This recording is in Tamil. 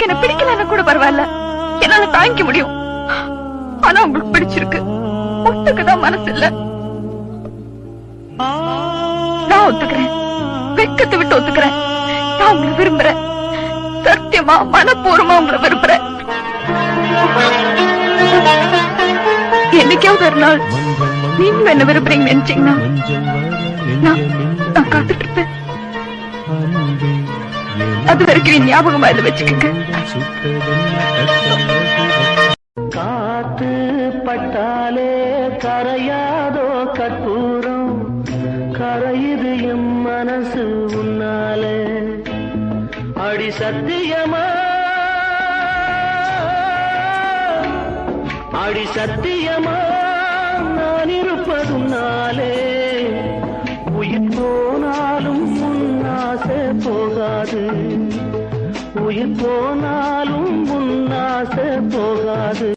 உங்களுக்கு என்ன பிடிக்கலன்னா கூட பரவாயில்ல. என்னால தாங்கிக்க முடியும். ஆனா உங்களுக்கு பிடிச்சிருக்கு. ஒத்துக்குதான் மனசு இல்ல நான் ஒத்துக்கிறேன். வெக்கத்தை விட்டு ஒத்துக்கிறேன். நான் உங்களை விரும்புறேன். சத்தியமா மனப்பூர்வமா உங்களை விரும்புறேன். என்னைக்காவது ஒரு நாள் நீங்க என்ன விரும்புறீங்கன்னு நினைச்சீங்கன்னா நான் நான் காத்துட்டு இருப்பேன் அது வரைக்கும் என் ஞாபகமா இதை வச்சுக்கோங்க. காத்து பட்டாலே கரையாதோ கற்பூரம். கரையுது எம் மனசு உன்னாலே. அடி சத்தியமா? அடி சத்தியமா? நான் இருப்பதுனாலே உயிர் போகாது. உயிர் போனாலும் உன் ஆசை போகாது.